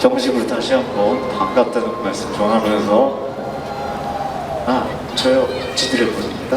정식으로 다시 한번 반갑다는 말씀 전하면서 아 저요 지드래 분입니다.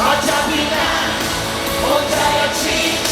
어차피 난 혼자였지